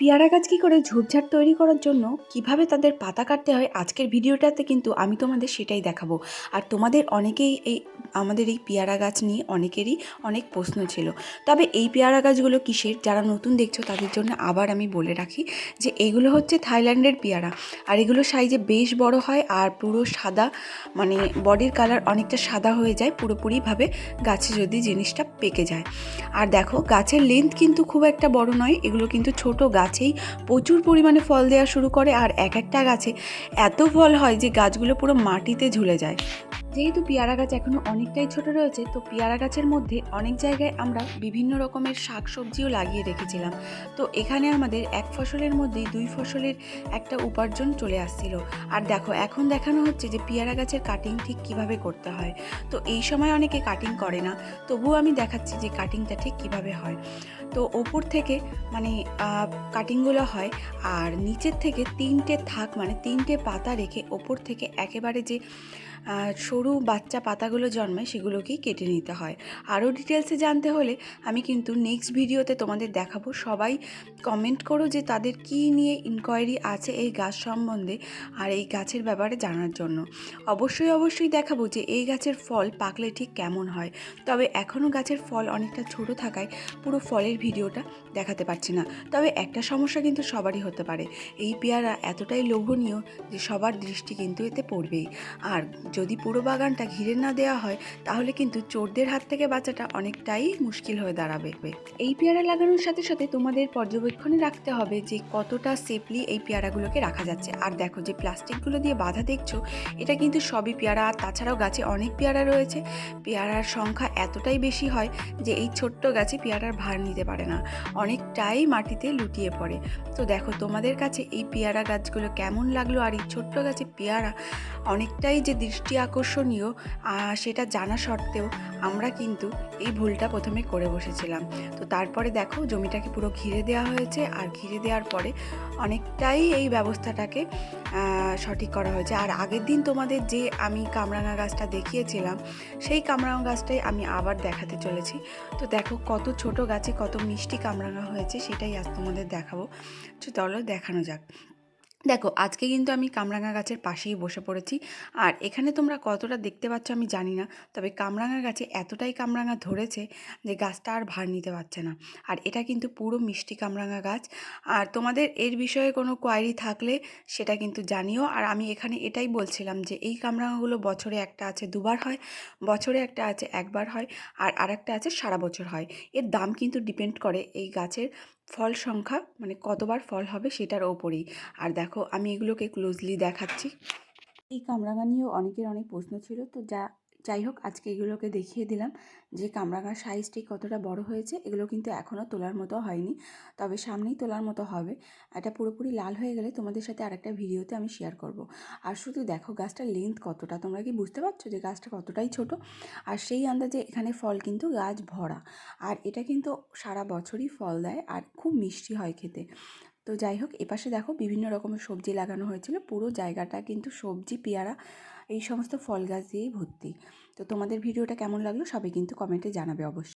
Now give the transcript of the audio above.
পেয়ারা গাছ কী করে ঝোপঝাড় তৈরি করার জন্য কীভাবে তাদের পাতা কাটতে হয় আজকের ভিডিওটাতে কিন্তু আমি তোমাদের সেটাই দেখাবো। আর তোমাদের অনেকেই এই আমাদের এই পেয়ারা গাছ নিয়ে অনেকেরই অনেক প্রশ্ন ছিল। তবে এই পেয়ারা গাছগুলো কিসের? যারা নতুন দেখছ তাদের জন্য আবার আমি বলে রাখি যে এগুলো হচ্ছে থাইল্যান্ডের পেয়ারা। আর এগুলো সাইজে বেশ বড় হয় আর পুরো সাদা মানে বডির কালার অনেকটা সাদা হয়ে যায় পুরোপুরিভাবে গাছে যদি জিনিসটা পেকে যায়। আর দেখো গাছের লেন্থ কিন্তু খুব একটা বড় নয়, এগুলো কিন্তু ছোট গাছেই প্রচুর পরিমাণে ফল দেওয়া শুরু করে আর এক একটা গাছে এত ফল হয় যে গাছগুলো পুরো মাটিতে ঝুলে যায়। যেহেতু পেয়ারা গাছ এখনও অনেকটাই ছোট রয়েছে, তো পেয়ারা গাছের মধ্যে অনেক জায়গায় আমরা বিভিন্ন রকমের শাক সবজিও লাগিয়ে রেখেছিলাম। তো এখানে আমাদের এক ফসলের মধ্যেই দুই ফসলের একটা উপার্জন চলে আসছিল। আর দেখো, এখন দেখানো হচ্ছে যে পেয়ারা গাছের কাটিং ঠিক কীভাবে করতে হয়। তো এই সময় অনেকে কাটিং করে না, তবুও আমি দেখাচ্ছি যে কাটিংটা ঠিক কীভাবে হয়। তো ওপর থেকে মানে কাটিংগুলো হয়, আর নিচের থেকে তিনটে থাক মানে তিনটে পাতা রেখে ওপর থেকে একেবারে যে সরু বাচ্চা পাতাগুলো জন্মায় সেগুলোকেই কেটে নিতে হয়। আরও ডিটেলসে জানতে হলে আমি কিন্তু নেক্সট ভিডিওতে তোমাদের দেখাবো। সবাই কমেন্ট করো যে তাদের কি নিয়ে ইনকোয়ারি আছে এই গাছ সম্বন্ধে আর এই গাছের ব্যাপারে জানার জন্য। অবশ্যই অবশ্যই দেখাবো যে এই গাছের ফল পাকলে ঠিক কেমন হয়। তবে এখনও গাছের ফল অনেকটা ছোট থাকায় পুরো ফলের ভিডিওটা দেখাতে পারছি না। তবে একটা সমস্যা কিন্তু সবারই হতে পারে। এই পেয়ারা এতটাই লোভনীয় যে সবার দৃষ্টি কিন্তু এতে পড়বেই। আর যদি পুরো বাগানটা ঘিরে না দেওয়া হয়, তাহলে কিন্তু চোরদের হাত থেকে বাঁচাটা অনেকটাই মুশকিল হয়ে দাঁড়াবে। এই পেয়ারা লাগানোর সাথে সাথে তোমাদের পর্যবেক্ষণে রাখতে হবে যে কতটা সেফলি এই পেয়ারাগুলোকে রাখা যাচ্ছে। আর দেখো যে প্লাস্টিকগুলো দিয়ে বাধা দেখছ, এটা কিন্তু সবই পেয়ারা। আর তাছাড়াও গাছে অনেক পেয়ারা রয়েছে। পেয়ারার সংখ্যা এতটাই বেশি হয় যে এই ছোট্ট গাছে পেয়ারার ভার নিতে পারে না। অনেকটাই মাটিতে লুটিয়ে পড়ে। তো দেখো তোমাদের কাছে এই পেয়ারা গাছগুলো কেমন লাগল? আর এই ছোট্ট গাছে পেয়ারা অনেকটাই যে দৃষ্টি আকর্ষণীয় সেটা জানা সত্ত্বেও আমরা কিন্তু এই ভুলটা প্রথমে করে বসেছিলাম। তো তারপরে দেখো জমিটাকে পুরো ঘিরে দেওয়া হয়েছে আর ঘিরে দেওয়ার পরে অনেকটাই এই ব্যবস্থাটাকে সঠিক করা হয়েছে। আর আগের দিন তোমাদের যে আমি কামরাঙা গাছটা দেখিয়েছিলাম, সেই কামরাঙা গাছটাই আমি আবার দেখাতে চলেছি। তো দেখো কত ছোট গাছে কত মিষ্টি কামরাঙা হয়েছে, সেটাই আজ তোমাদের দেখাবো। চলো দেখানো যাক। দেখো, আজকে কিন্তু আমি কামরাঙা গাছের পাশেই বসে পড়েছি। আর এখানে তোমরা কতটা দেখতে পাচ্ছ আমি জানি না, তবে কামরাঙা গাছে এতটাই কামরাঙা ধরেছে যে গাছটা আর ভার নিতে পারছে না। আর এটা কিন্তু পুরো মিষ্টি কামরাঙা গাছ। আর তোমাদের এর বিষয়ে কোনো কোয়ারি থাকলে সেটা কিন্তু জানিও। আর আমি এখানে এটাই বলছিলাম যে এই কামরাঙাগুলো বছরে একটা আছে দুবার হয়, বছরে একটা আছে একবার হয়, আর আরেকটা আছে সারা বছর হয়। এর দাম কিন্তু ডিপেন্ড করে এই গাছের ফল সংখ্যা মানে কতবার ফল হবে সেটার ওপরেই। আর দেখো, আমি এগুলোকে ক্লোজলি দেখাচ্ছি। এই কামরাঙা নিয়েও অনেকের অনেক প্রশ্ন ছিল, তো যা যাই হোক, আজকে এগুলোকে দেখিয়ে দিলাম যে কামরাঙার সাইজটি কতটা বড় হয়েছে। এগুলো কিন্তু এখনও তোলার মতো হয়নি, তবে সামনেই তোলার মতো হবে। এটা পুরোপুরি লাল হয়ে গেলে তোমাদের সাথে আরেকটা ভিডিওতে আমি শেয়ার করব। আর শুধু দেখো গাছটার লেন্থ কতটা, তোমরা কি বুঝতে পারছ যে গাছটা কতটাই ছোট? আর সেই আন্দাজে এখানে ফল কিন্তু গাছ ভরা। আর এটা কিন্তু সারা বছরই ফল দেয়, আর খুব মিষ্টি হয় খেতে। তো যাই হোক, এপাশে দেখো বিভিন্ন রকমের সবজি লাগানো হয়েছিল। পুরো জায়গাটা কিন্তু সবজি, পেয়ারা, এই সমস্ত ফল গাছ দিয়েই ভর্তি। তো তোমাদের ভিডিওটা কেমন লাগল সবাই কিন্তু কমেন্টে জানাবে অবশ্যই।